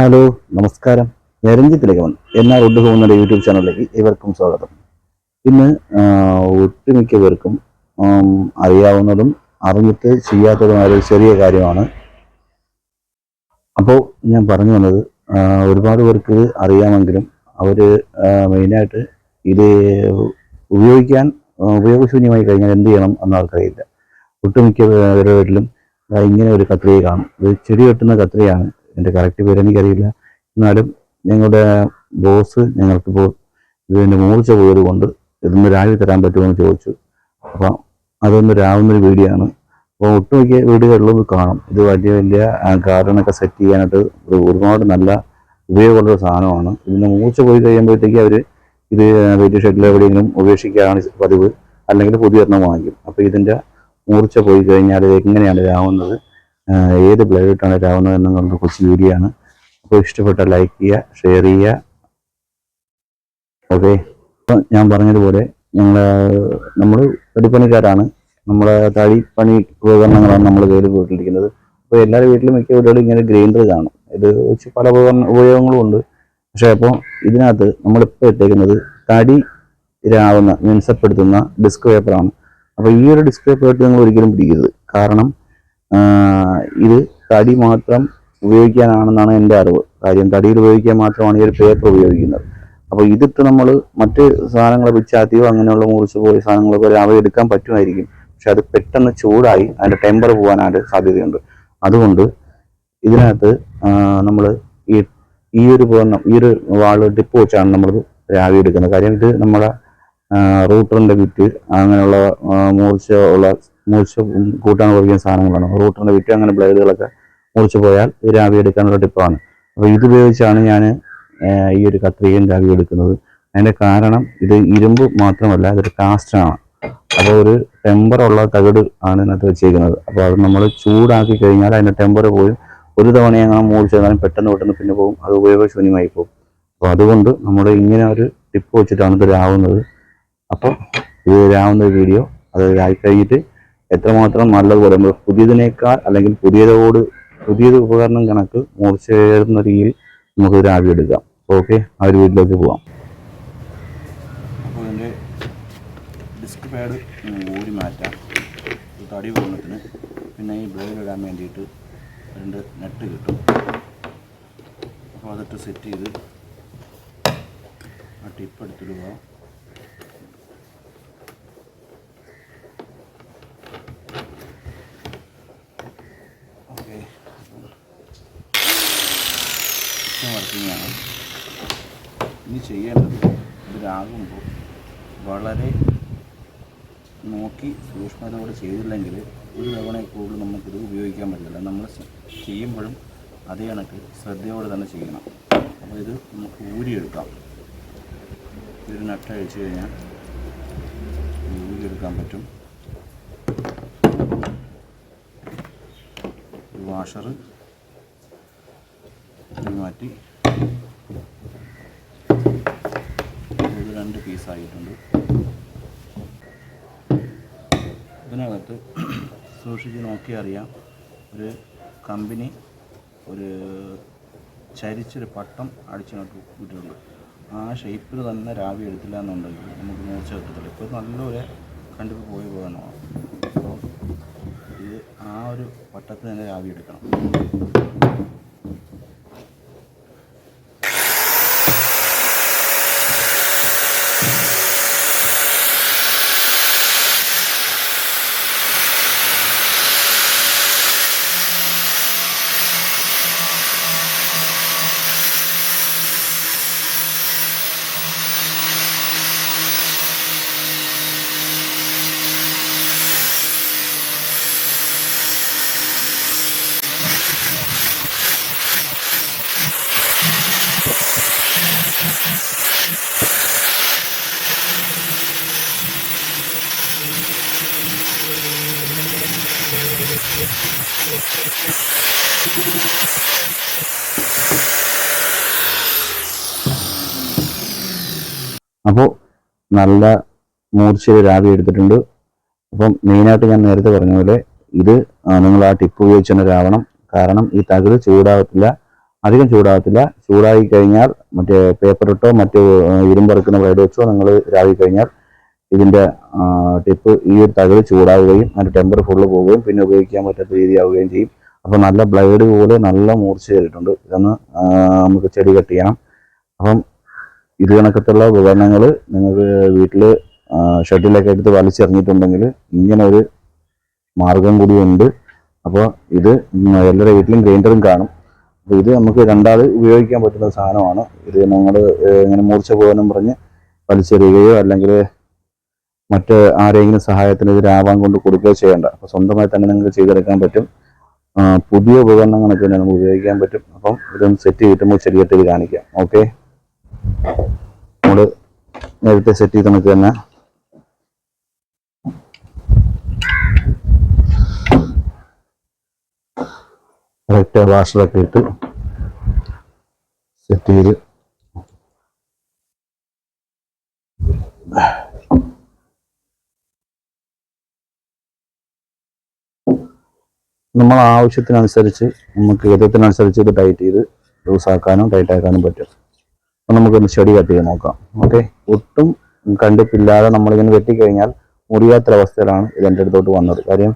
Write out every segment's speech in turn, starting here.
Hello നമസ്കാരം. ഞാൻ രഞ്ജിത്ത് ലേഖവൻ എന്നാൽ ഉഡ് പോകുന്ന യൂട്യൂബ് ചാനലിലേക്ക് ഇവർക്കും സ്വാഗതം. ഇന്ന് ഒട്ടുമിക്ക പേർക്കും അറിയാവുന്നതും അറിഞ്ഞിട്ട് ചെയ്യാത്തതുമായ ഒരു ചെറിയ കാര്യമാണ്. അപ്പോൾ ഞാൻ പറഞ്ഞു വന്നത് ഒരുപാട് പേർക്ക് അറിയാമെങ്കിലും അവർ മെയിനായിട്ട് ഇത് ഉപയോഗിക്കാൻ ഉപയോഗശൂന്യമായി കഴിഞ്ഞാൽ എന്ത് ചെയ്യണം എന്ന് അവർക്കറിയില്ല ഒട്ടുമിക്ക പേരുടെ വീട്ടിലും ഇങ്ങനെ ഒരു കത്രിക കാണും. ഒരു ചെടി വെട്ടുന്ന കത്രികയാണ്. എന്റെ കറക്റ്റ് പേര് എനിക്കറിയില്ല എന്നാലും ഞങ്ങളുടെ ബോസ് ഞങ്ങൾക്കിപ്പോൾ ഇതിന്റെ മൂർച്ച പോയത് കൊണ്ട് ഇതൊന്ന് രാവിലെ തരാൻ പറ്റുമോ എന്ന് ചോദിച്ചു. അപ്പം അതൊന്ന് രാവുന്നൊരു വീടിയാണ് അപ്പോൾ ഒട്ടുമിക്ക വീടുകളിലും കാണും. ഇത് വലിയ വലിയ ഗാർഡനൊക്കെ സെറ്റ് ചെയ്യാനായിട്ട് ഒരു ഒരുപാട് നല്ല ഉപയോഗമുള്ള ഒരു സാധനമാണ്. ഇതിന്റെ മൂർച്ച പോയി കഴിയുമ്പോഴത്തേക്ക് അവർ ഇത് വെയിറ്റ് ഷെഡിൽ എവിടെയെങ്കിലും ഉപേക്ഷിക്കുകയാണ് പതിവ്. അല്ലെങ്കിൽ പുതിയ എണ്ണം വാങ്ങിക്കും. അപ്പോൾ ഇതിന്റെ മൂർച്ച പോയി കഴിഞ്ഞാൽ എങ്ങനെയാണ് രാവുന്നത്? ഏത് ബ്ലേഡ് ഇട്ടാണ് രാവുന്നത് എന്നുള്ള കൊച്ചു വീഡിയോ ആണ്. അപ്പോൾ ഇഷ്ടപ്പെട്ട ലൈക്ക് ചെയ്യുക ഷെയർ ചെയ്യുക. ഓക്കെ അപ്പം ഞാൻ പറഞ്ഞതുപോലെ ഞങ്ങൾ നമ്മൾ തടിപ്പണിക്കാരാണ് നമ്മളെ തടിപ്പണി ഉപകരണങ്ങളാണ് നമ്മൾ കയ്യിൽ പോയിട്ടിരിക്കുന്നത് അപ്പോൾ എല്ലാവരുടെ വീട്ടിലും മിക്ക വീടുകളും ഇങ്ങനെ ഗ്രൈൻഡർ കാണും. ഇത് വെച്ച് പല ഉപകരണ ഉപയോഗങ്ങളും ഉണ്ട്. പക്ഷേ അപ്പോൾ ഇതിനകത്ത് നമ്മളിപ്പോൾ ഇട്ടേക്കുന്നത് തടി രാവുന്ന മിനുസപ്പെടുത്തുന്ന ഡിസ്ക് പേപ്പറാണ് അപ്പോൾ ഈ ഒരു ഡിസ്ക് പേപ്പർ ഇട്ട് നിങ്ങൾ ഒരിക്കലും പിടിക്കരുത്. കാരണം ഇത് തടി മാത്രം ഉപയോഗിക്കാനാണെന്നാണ് എന്റെ അറിവ്. കാര്യം തടിയിൽ ഉപയോഗിക്കാൻ മാത്രമാണ് ഈ ഒരു പേപ്പർ ഉപയോഗിക്കുന്നത്. അപ്പോൾ ഇതിട്ട് നമ്മൾ മറ്റ് സാധനങ്ങൾ പിച്ചാത്തിയോ അങ്ങനെയുള്ള മുറിച്ച് പോയ സാധനങ്ങളൊക്കെ രാവിലെ എടുക്കാൻ പറ്റുമായിരിക്കും. പക്ഷെ അത് പെട്ടെന്ന് ചൂടായി അതിന്റെ ടെമ്പർ പോകാനായിട്ട് സാധ്യതയുണ്ട്. അതുകൊണ്ട് ഇതിനകത്ത് നമ്മൾ ഈ ഈ ഒരു ഈ ഒരു വാൾ ഡിപ്പ് വെച്ചാണ് നമ്മൾ രാവി എടുക്കുന്നത്. കാര്യം ഇത് നമ്മുടെ റൂട്ടറിന്റെ വിറ്റ് അങ്ങനെയുള്ള മൂർച്ച ഉള്ള മൂർച്ച കൂട്ടാൻ ഉപയോഗിക്കുന്ന സാധനങ്ങളാണ്. റൂട്ടറിന്റെ വിറ്റ് അങ്ങനെ ബ്ലേഡുകളൊക്കെ മുറിച്ച് പോയാൽ രാവി എടുക്കാനുള്ള ടിപ്പാണ്. അപ്പോൾ ഇത് ഉപയോഗിച്ചാണ് ഞാൻ ഈ ഒരു കത്രികയും രാവി എടുക്കുന്നത്. അതിന്റെ കാരണം ഇത് ഇരുമ്പ് മാത്രമല്ല ഇതൊരു കാസ്റ്റാണ് അപ്പോൾ ഒരു ടെമ്പർ ഉള്ള തകിട് ആണ് ഇതിനകത്ത് വെച്ചിരിക്കുന്നത് അപ്പോൾ അത് നമ്മൾ ചൂടാക്കി കഴിഞ്ഞാൽ അതിന്റെ ടെമ്പർ പോയി ഒരു തവണ അങ്ങനെ മൂടിച്ച് തന്നാലും പെട്ടെന്ന് പെട്ടെന്ന് പിന്നെ പോകും. അത് ഉപയോഗശൂന്യമായി പോകും. അപ്പോൾ അതുകൊണ്ട് നമ്മൾ ഇങ്ങനെ ഒരു ടിപ്പ് വെച്ചിട്ടാണ് ഇത് രാവുന്നത്. അപ്പോൾ ഇത് വരാവുന്ന ഒരു വീഡിയോ അത് ആയി കഴിഞ്ഞിട്ട് എത്രമാത്രം നല്ലതുപോലെ നമ്മൾ പുതിയതിനേക്കാൾ അല്ലെങ്കിൽ പുതിയതോട് പുതിയത് ഉപകരണം കണക്ക് മൂർച്ചയേറുന്ന രീതിയിൽ നമുക്ക് ആവി എടുക്കാം. ഓക്കെ ആ ഒരു വീട്ടിലേക്ക് പോവാം. അപ്പോൾ ഡിസ്ക് പാഡ് ഊരി മാറ്റാം. തടി വീണത്തിന് പിന്നെ ഈ ബ്ലേഡ് ഇടാൻ വേണ്ടിയിട്ട് രണ്ട് നെറ്റ് കിട്ടും. അപ്പോൾ അതിട്ട് സെറ്റ് ചെയ്ത് ആ ടിപ്പ് എടുത്തിടുക ഓക്കെ വർക്കിംഗ് ആണ്. ഇനി ചെയ്യേണ്ടത് ഇതിലാകുമ്പോൾ വളരെ നോക്കി സൂക്ഷ്മതയോടെ ചെയ്തില്ലെങ്കിൽ ഒരു തവണ കൂടുതൽ നമുക്കിത് ഉപയോഗിക്കാൻ പറ്റില്ല. നമ്മൾ ചെയ്യുമ്പോഴും അതേ കണക്ക് ശ്രദ്ധയോടെ തന്നെ ചെയ്യണം. അപ്പോൾ ഇത് നമുക്ക് ഊരിയെടുക്കാം. ഒരു നട്ട് അഴിച്ചു കഴിഞ്ഞാൽ ഊരിയെടുക്കാൻ പറ്റും. ഒരു വാഷർ മാറ്റി. രണ്ട് പീസായിട്ടുണ്ട് ഇതിനകത്ത് സൂക്ഷിച്ച് നോക്കി അറിയാം. ഒരു കമ്പനി ഒരു ചരിച്ചൊരു പട്ടം അടിച്ചിട്ട് വിട്ടിട്ടുണ്ട് ആ ഷേപ്പിൽ തന്നെ രാവി എടുത്തില്ല എന്നുണ്ടെങ്കിൽ നമുക്ക് മൂർച്ച കിട്ടത്തില്ല. ഇപ്പോൾ നല്ലൊരു കണ്ടിപ്പ് പോയി പോകണമാണ് അപ്പോൾ ഇത് ആ ഒരു പട്ടത്തിൽ തന്നെ രാവി എടുക്കണം. അപ്പോൾ നല്ല മൂർച്ചയിൽ രാവി എടുത്തിട്ടുണ്ട്. അപ്പം മെയിനായിട്ട് ഞാൻ നേരത്തെ പറഞ്ഞ പോലെ ഇത് നിങ്ങൾ ആ ടിപ്പ് ഉപയോഗിച്ച് തന്നെ രാവണം. കാരണം ഈ തകിട് ചൂടാകത്തില്ല അധികം ചൂടാകത്തില്ല ചൂടായി കഴിഞ്ഞാൽ മറ്റേ പേപ്പർ ഇട്ടോ മറ്റു ഇരുമ്പറക്കുന്ന ബ്ലേഡ് വെച്ചോ നിങ്ങൾ രാവി കഴിഞ്ഞാൽ ഇതിന്റെ ടിപ്പ് ഈ ഒരു തകിട് ചൂടാവുകയും അതിന്റെ ടെമ്പർ ഫുള്ള് പോവുകയും പിന്നെ ഉപയോഗിക്കാൻ പറ്റാത്ത രീതിയാവുകയും ചെയ്യും. അപ്പോൾ നല്ല ബ്ലേഡ് പോലെ നല്ല മൂർച്ച കയറിയിട്ടുണ്ട് ഇതൊന്ന് നമുക്ക് ചെടി കട്ട് ചെയ്യണം. അപ്പം ഇത് കണക്കത്തുള്ള ഉപകരണങ്ങൾ നിങ്ങൾക്ക് വീട്ടിൽ ഷെഡിലൊക്കെ എടുത്ത് വലിച്ചെറിഞ്ഞിട്ടുണ്ടെങ്കിൽ ഇങ്ങനെ ഒരു മാർഗം കൂടിയുണ്ട് അപ്പോൾ ഇത് എല്ലാവരുടെ വീട്ടിലും ഗ്രൈൻഡറും കാണും. അപ്പോൾ ഇത് നമുക്ക് രണ്ടാമത് ഉപയോഗിക്കാൻ പറ്റുന്ന സാധനമാണ്. ഇത് നമ്മൾ ഇങ്ങനെ മൂർച്ച പോകാനും പറഞ്ഞ് വലിച്ചെറിയുകയോ അല്ലെങ്കിൽ മറ്റ് ആരെങ്കിലും സഹായത്തിന് ആവാൻ കൊണ്ട് കൊടുക്കുകയോ ചെയ്യേണ്ട. അപ്പോൾ സ്വന്തമായി തന്നെ നിങ്ങൾക്ക് ചെയ്തെടുക്കാൻ പറ്റും. പുതിയ ഉപകരണങ്ങളൊക്കെ തന്നെ നമുക്ക് ഉപയോഗിക്കാൻ പറ്റും. അപ്പം ഇതൊന്ന് സെറ്റ് ചെയ്തിട്ട് ശരിയായിട്ട് ഇത് കാണിക്കാം. ഓക്കെ നമ്മൾ നേരത്തെ സെറ്റ് ചെയ്ത് നമുക്ക് തന്നെ കറക്റ്റ് വാഷറൊക്കെ ഇട്ട് സെറ്റ് ചെയ്ത് നമ്മൾ ആവശ്യത്തിനനുസരിച്ച് നമുക്ക് ഗതത്തിനനുസരിച്ച് ഇത് ടൈറ്റ് ചെയ്ത് ലൂസാക്കാനും ടൈറ്റ് ആക്കാനും പറ്റും. അപ്പം നമുക്കൊന്ന് ചെടി കട്ട് ചെയ്ത് നോക്കാം. ഓക്കെ ഒട്ടും കണ്ടിപ്പില്ലാതെ നമ്മളിങ്ങനെ വെട്ടിക്കഴിഞ്ഞാൽ മുറിയാത്തൊരവസ്ഥയിലാണ് ഇത് എന്റെ അടുത്തോട്ട് വന്നത്. കാര്യം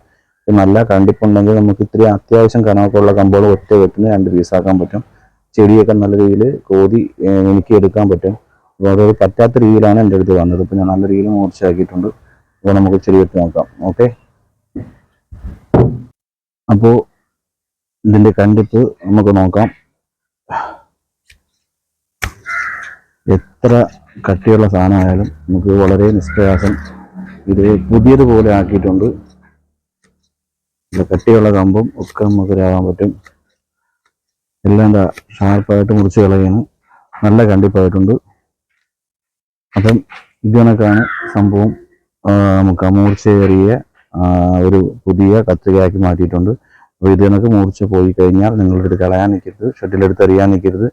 നല്ല കണ്ടിപ്പുണ്ടെങ്കിൽ നമുക്ക് ഇത്തിരി അത്യാവശ്യം കനമൊക്കെയുള്ള കമ്പോളം ഒറ്റ വെട്ടിന് രണ്ട് പീസാക്കാൻ പറ്റും. ചെടിയൊക്കെ നല്ല രീതിയിൽ കോതി എനിക്ക് എടുക്കാൻ പറ്റും. അപ്പോൾ അത് പറ്റാത്ത രീതിയിലാണ് എന്റെ അടുത്ത് വന്നത്. ഇപ്പം ഞാൻ നല്ല രീതിയിൽ മൂർച്ചയാക്കിയിട്ടുണ്ട്. അപ്പോൾ നമുക്ക് ചെടി വെട്ടി നോക്കാം. ഓക്കെ അപ്പോൾ ഇതിന്റെ കണ്ടിപ്പ് നമുക്ക് നോക്കാം. എത്ര കട്ടിയുള്ള സാധനമായാലും നമുക്ക് വളരെ നിഷ്പ്രയാസം ഇത് പുതിയതുപോലെ ആക്കിയിട്ടുണ്ട്. ഇത് കട്ടിയുള്ള കമ്പും ഒക്കെ നമുക്ക് രാവാൻ പറ്റും. എല്ലാം എന്താ ഷാർപ്പായിട്ട് മുറിച്ച് കളയാണ്. നല്ല കണ്ടിപ്പായിട്ടുണ്ട്. അപ്പം ഇത് കണക്കാണ് സംഭവം നമുക്ക് മൂർച്ചയേറിയ ഒരു പുതിയ കത്രികയാക്കി മാറ്റിയിട്ടുണ്ട്. അപ്പോൾ ഇത് കണക്ക് മൂർച്ച പോയി കഴിഞ്ഞാൽ നിങ്ങളെടുത്ത് കളയാൻ നിൽക്കരുത് ഷട്ടിലെടുത്ത് എറിയാൻ നിൽക്കരുത്.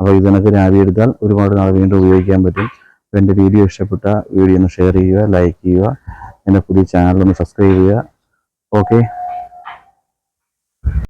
അപ്പോൾ ഇത് കണക്ക് രാവി എടുത്താൽ ഒരുപാട് നാൾ വീണ്ടും ഉപയോഗിക്കാൻ പറ്റും. അപ്പോൾ എന്റെ വീഡിയോ ഇഷ്ടപ്പെട്ട വീഡിയോ ഒന്ന് ഷെയർ ചെയ്യുക ലൈക്ക് ചെയ്യുക. എന്റെ പുതിയ ചാനൽ ഒന്ന് സബ്സ്ക്രൈബ് ചെയ്യുക. ഓക്കെ.